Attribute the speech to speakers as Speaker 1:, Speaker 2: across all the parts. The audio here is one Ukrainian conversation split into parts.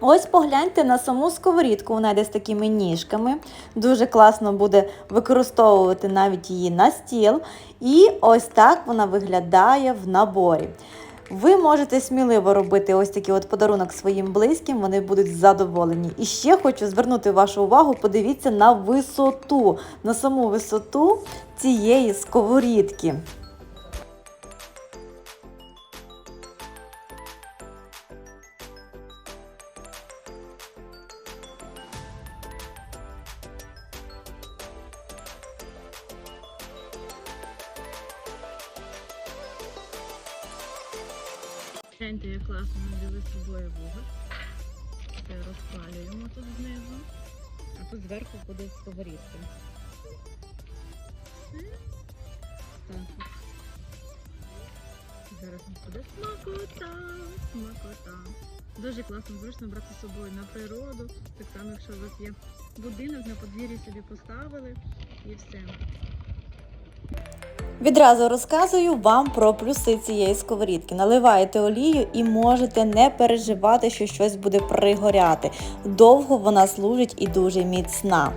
Speaker 1: Ось погляньте на саму сковорідку, вона йде з такими ніжками. Дуже класно буде використовувати навіть її на стіл. І ось так вона виглядає в наборі. Ви можете сміливо робити ось такий от подарунок своїм близьким, вони будуть задоволені. І ще хочу звернути вашу увагу, подивіться на висоту, на саму висоту цієї сковорідки.
Speaker 2: Гляньте, як класно з собою вугор. Розпалюємо тут знизу, а тут зверху буде сковорідка. Зараз нас буде смакота, смакота. Дуже класно, зручно брати з собою на природу. Так само, якщо у вас є будинок, на подвір'ї собі поставили і все.
Speaker 1: Відразу розказую вам про плюси цієї сковорідки. Наливаєте олію і можете не переживати, що щось буде пригоряти. Довго вона служить і дуже міцна.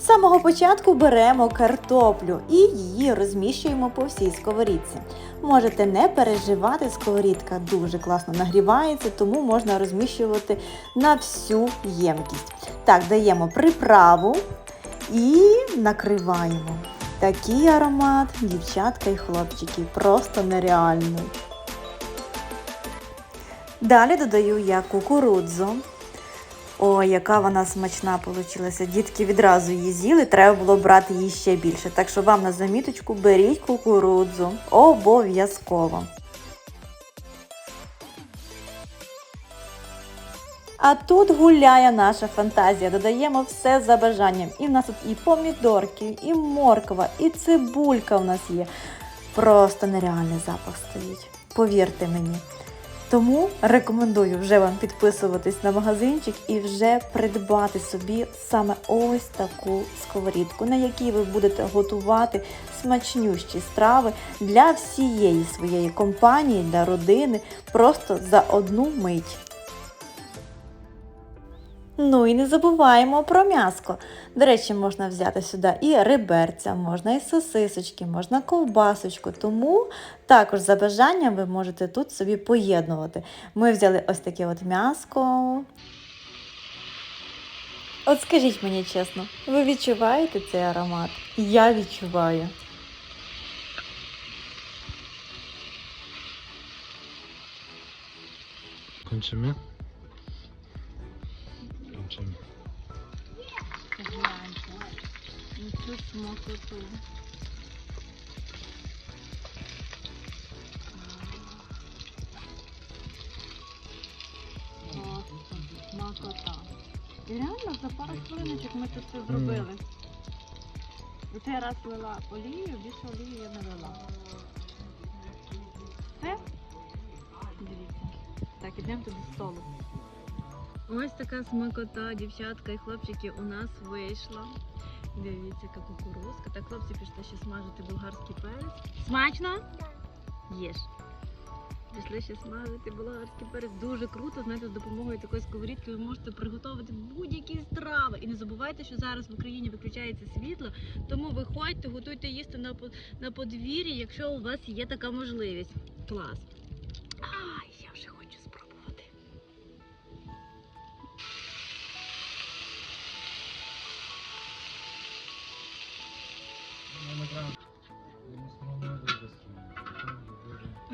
Speaker 1: З самого початку беремо картоплю і її розміщуємо по всій сковорідці. Можете не переживати, сковорідка дуже класно нагрівається, тому можна розміщувати на всю ємкість. Так, даємо приправу і накриваємо. Такий аромат, дівчатка і хлопчики, просто нереальний. Далі додаю я кукурудзу. О, яка вона смачна получилася. Дітки відразу її з'їли, треба було брати її ще більше. Так що вам на заміточку беріть кукурудзу. Обов'язково. А тут гуляє наша фантазія. Додаємо все за бажанням. І в нас тут і помідорки, і морква, і цибулька в нас є. Просто нереальний запах стоїть. Повірте мені. Тому рекомендую вже вам підписуватись на магазинчик і вже придбати собі саме ось таку сковорідку, на якій ви будете готувати смачнющі страви для всієї своєї компанії, для родини, просто за одну мить. Ну і не забуваємо про м'яско. До речі, можна взяти сюди і реберця, можна і сосисочки, можна ковбасочку. Тому також за бажанням ви можете тут собі поєднувати. Ми взяли ось таке от м'яско. От скажіть мені чесно, ви відчуваєте цей аромат? Я відчуваю.
Speaker 3: Кончими?
Speaker 2: Гляньте. Цю. Просто. І реально за пару хвилиночок ми тут це зробили. І цей раз лила олію, більше олії я не лила. Все? Дивіться. Так, ідемо до столу. Ось така смакота, дівчатка і хлопчики у нас вийшла. Дивіться, яка кукурузка. Так, хлопці пішли ще смажити болгарський перець. Смачно? Їж. Пішли ще смажити болгарський перець. Дуже круто. Знаєте, з допомогою такої сковорідки ви можете приготувати будь-які страви. І не забувайте, що зараз в Україні виключається світло, тому виходьте, готуйте їсти на подвір'ї, якщо у вас є така можливість. Клас.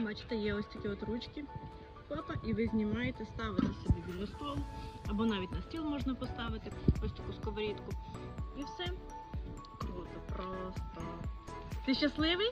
Speaker 2: Бачите, є ось такі от ручки. Папа, і ви знімаєте, ставите собі біля столу, або навіть на стіл можна поставити ось таку сковорідку. І все. Круто, просто. Ти щасливий?